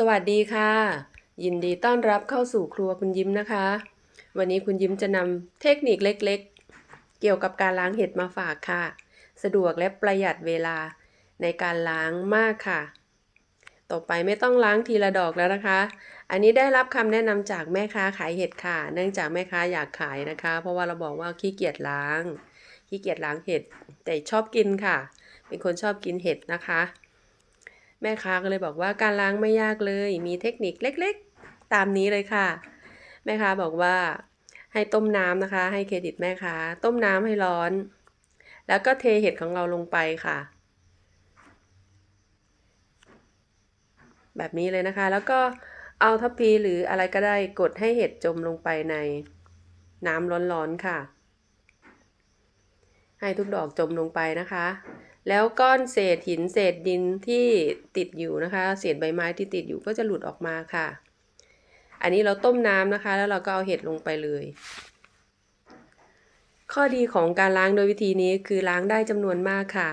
สวัสดีค่ะ ยินดีต้อนรับเข้าสู่ครัวคุณยิ้มนะคะ วันนี้คุณยิ้มจะนำเทคนิคเล็กๆ เกี่ยวกับการล้างเห็ดมาฝากค่ะ สะดวกและประหยัดเวลาในการล้างมากค่ะ ต่อไปไม่ต้องล้างทีละดอกแล้วนะคะ อันนี้ได้รับคำแนะนำจากแม่ค้าขายเห็ดค่ะ เนื่องจากแม่ค้าอยากขายนะคะ เพราะว่าเราบอกว่าขี้เกียจล้าง ขี้เกียจล้างเห็ดแต่ชอบกินค่ะ เป็นคนชอบกินเห็ดนะคะ แม่ค้าก็เลยบอกว่าการล้างไม่ยากเลย มีเทคนิคเล็กๆ ตามนี้เลยค่ะ แม่ค้าบอกว่าให้ต้มน้ำนะคะ ให้เครดิตแม่ค้า ต้มน้ำให้ร้อน แล้วก็เทเห็ดของเราลงไปค่ะ แบบนี้เลยนะคะ แล้วก็เอาทัพพีหรืออะไรก็ได้กดให้เห็ดจมลงไปในน้ำร้อนๆค่ะ ให้ทุกดอกจมลงไปนะคะ แล้วก้อนเศษหินเศษดินที่ติดอยู่นะคะ เศษใบไม้ที่ติดอยู่ก็จะหลุดออกมาค่ะ อันนี้เราต้มน้ำนะคะ แล้วเราก็เอาเห็ดลงไปเลย ข้อดีของการล้างโดยวิธีนี้คือล้างได้จำนวนมากค่ะ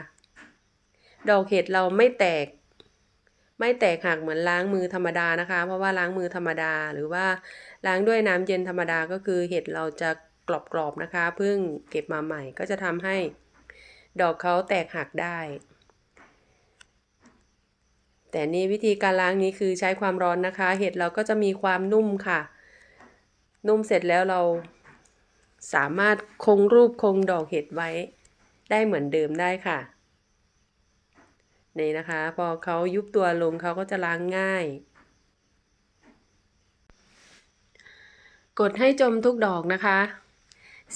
ดอกเห็ดเราไม่แตก ไม่แตกหักเหมือนล้างมือธรรมดานะคะ เพราะว่าล้างมือธรรมดาหรือว่าล้างด้วยน้ำเย็นธรรมดาก็คือเห็ดเราจะกรอบๆนะคะเพิ่งเก็บมาใหม่ก็จะทำให้ ดอกเขาแตกหักได้ แต่นี่วิธีการล้างนี้คือใช้ความร้อนนะคะ เห็ดเราก็จะมีความนุ่มค่ะ นุ่มเสร็จแล้วเราสามารถคงรูปคงดอกเห็ดไว้ ได้เหมือนเดิมได้ค่ะนี่นะคะ พอเขายุบตัวลงเขาก็จะล้างง่าย กดให้จมทุกดอกนะคะ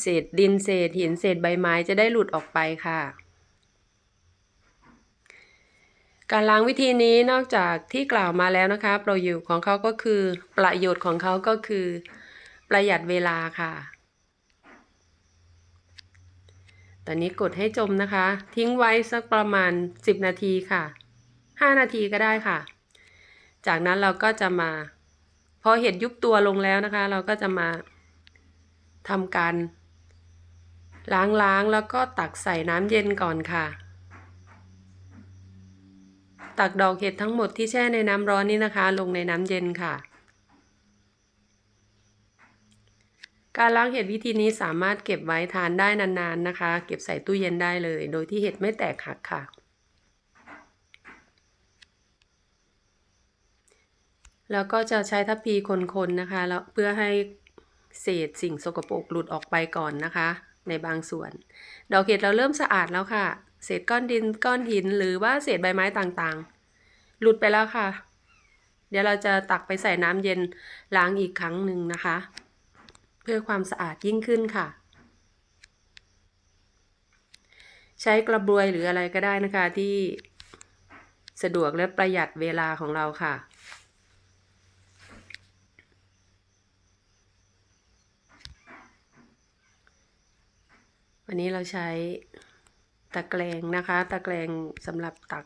เศษดินเศษหินเศษใบไม้จะได้หลุดออกไปค่ะ การล้างวิธีนี้นอกจากที่กล่าวมาแล้วนะคะ ประโยชน์ของเขาก็คือ ประโยชน์ของเขาก็คือ ประหยัดเวลาค่ะ ตอนนี้กดให้จมนะคะ ทิ้งไว้สักประมาณ 10 นาทีค่ะ 5 นาทีก็ได้ค่ะ จากนั้นเราก็จะมาพอเห็ดยุบตัวลงแล้วนะคะ เราก็จะมาทำการ ล้างๆ แล้วก็ตักใส่น้ำเย็นก่อนค่ะ ตักดอกเห็ดทั้งหมดที่แช่ในน้ำร้อนนี้นะคะ ลงในน้ำเย็นค่ะ การล้างเห็ดวิธีนี้สามารถเก็บไว้ทานได้นานๆนะคะ เก็บใส่ตู้เย็นได้เลย โดยที่เห็ดไม่แตกหักค่ะแล้วก็จะใช้ทัพพีคนๆนะคะ แล้วเพื่อให้เศษสิ่งสกปรกหลุดออกไปก่อนนะคะ ในบางส่วน ดอกเห็ดเราเริ่มสะอาดแล้วค่ะ เศษก้อนดินก้อนหินหรือว่าเศษใบไม้ต่างๆ หลุดไปแล้วค่ะ เดี๋ยวเราจะตักไปใส่น้ำเย็นล้างอีกครั้งหนึ่งนะคะ เพื่อความสะอาดยิ่งขึ้นค่ะ ใช้กระบวยหรืออะไรก็ได้นะคะที่สะดวกและประหยัดเวลาของเราค่ะ วันนี้เราใช้ตะแกรงนะคะ ตะแกรงสำหรับตัก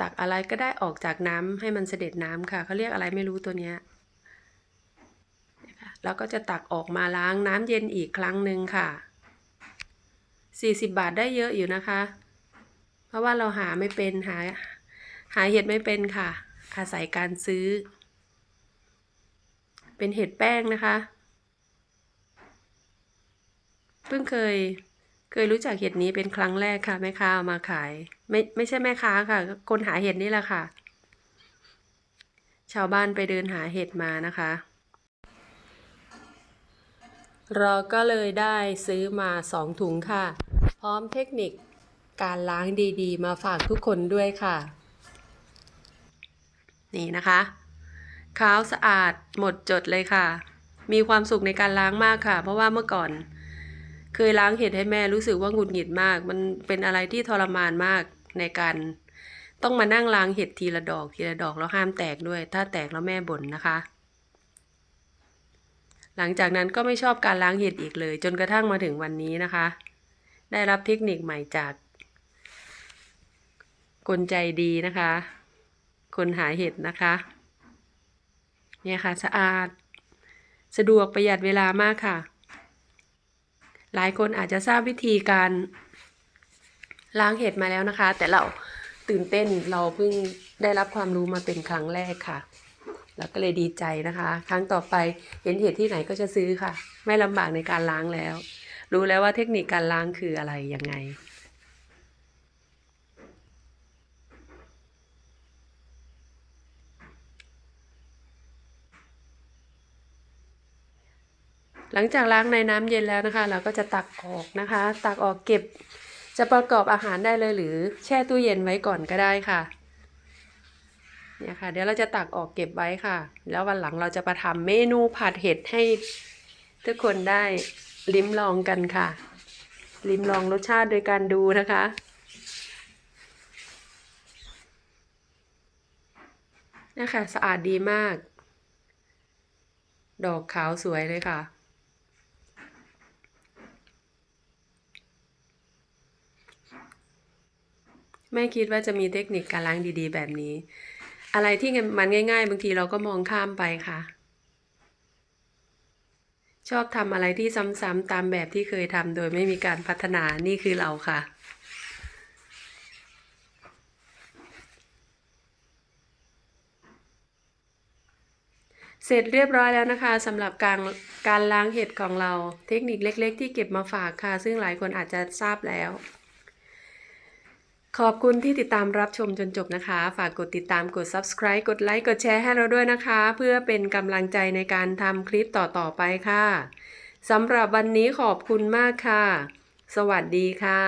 ตักอะไรก็ได้ออกจากน้ำให้มันเสด็จน้ำค่ะเขาเรียกอะไรไม่รู้ตัวเนี้ยแล้วก็จะตักออกมาล้างน้ำเย็นอีกครั้งหนึ่งค่ะ 40 บาทได้เยอะอยู่นะคะ เพราะว่าเราหาไม่เป็นหาหาเห็ดไม่เป็นค่ะ อาศัยการซื้อ เป็นเห็ดแป้งนะคะ เพิ่งเคยเคยรู้จักเห็ดนี้เป็นครั้งแรกค่ะแม่ค้าเอามาขาย ไม่ไม่ใช่แม่ค้าค่ะ คนหาเห็ดนี่แหละค่ะ ชาวบ้านไปเดินหาเห็ดมานะคะ เราก็เลยได้ซื้อมาสองถุงค่ะ พร้อมเทคนิคการล้างดีๆ มาฝากทุกคนด้วยค่ะ นี่นะคะขาวสะอาดหมดจดเลยค่ะ มีความสุขในการล้างมากค่ะ เพราะว่าเมื่อก่อน เคยล้างเห็ดให้แม่รู้สึกว่าหงุดหงิดมาก มันเป็นอะไรที่ทรมานมากในการต้องมานั่งล้างเห็ดทีละดอกทีละดอกแล้วห้ามแตกด้วย ถ้าแตกแล้วแม่บ่นนะคะ หลังจากนั้นก็ไม่ชอบการล้างเห็ดอีกเลย จนกระทั่งมาถึงวันนี้นะคะ ได้รับเทคนิคใหม่จากคนใจดีนะคะ คนหาเห็ดนะคะ เนี่ยค่ะสะอาด สะดวกประหยัดเวลามากค่ะ หลายคนอาจจะทราบวิธีการล้างเห็ดมาแล้วนะคะ แต่เราตื่นเต้นเราเพิ่งได้รับความรู้มาเป็นครั้งแรกค่ะเราก็เลยดีใจนะคะ ครั้งต่อไปเห็นเห็ดที่ไหนก็จะซื้อค่ะ ไม่ลำบากในการล้างแล้ว รู้แล้วว่าเทคนิคการล้างคืออะไรยังไง หลังจากล้างในน้ำเย็นแล้วนะคะ เราก็จะตักออกนะคะ ตักออกเก็บ จะประกอบอาหารได้เลยหรือแช่ตู้เย็นไว้ก่อนก็ได้ค่ะเนี่ยค่ะ เดี๋ยวเราจะตักออกเก็บไว้ค่ะ แล้ววันหลังเราจะมาทำเมนูผัดเห็ดให้ ทุกคนได้ลิ้มลองกันค่ะ ลิ้มลองรสชาติโดยการดูนะคะนี่ค่ะสะอาดดีมาก ดอกขาวสวยเลยค่ะ ไม่คิดว่าจะมีเทคนิคการล้างดีๆ แบบนี้ อะไรที่มันง่าย ๆ บางทีเราก็มองข้ามไปค่ะ ชอบทำอะไรที่ซ้ำๆตามแบบที่เคยทำโดยไม่มีการพัฒนานี่คือเราค่ะเสร็จเรียบร้อยแล้วนะคะสำหรับการการล้างเห็ดของเรา เทคนิคเล็ก ๆ ที่เก็บมาฝากค่ะ ซึ่งหลายคนอาจจะทราบแล้ว ขอบคุณที่ติดตามรับชมจนจบนะคะ ฝากกดติดตามกด subscribe กดไลค์กดแชร์ให้เราด้วยนะคะ เพื่อเป็นกำลังใจในการทำคลิปต่อๆไปค่ะสำหรับวันนี้ขอบคุณมากค่ะ สวัสดีค่ะ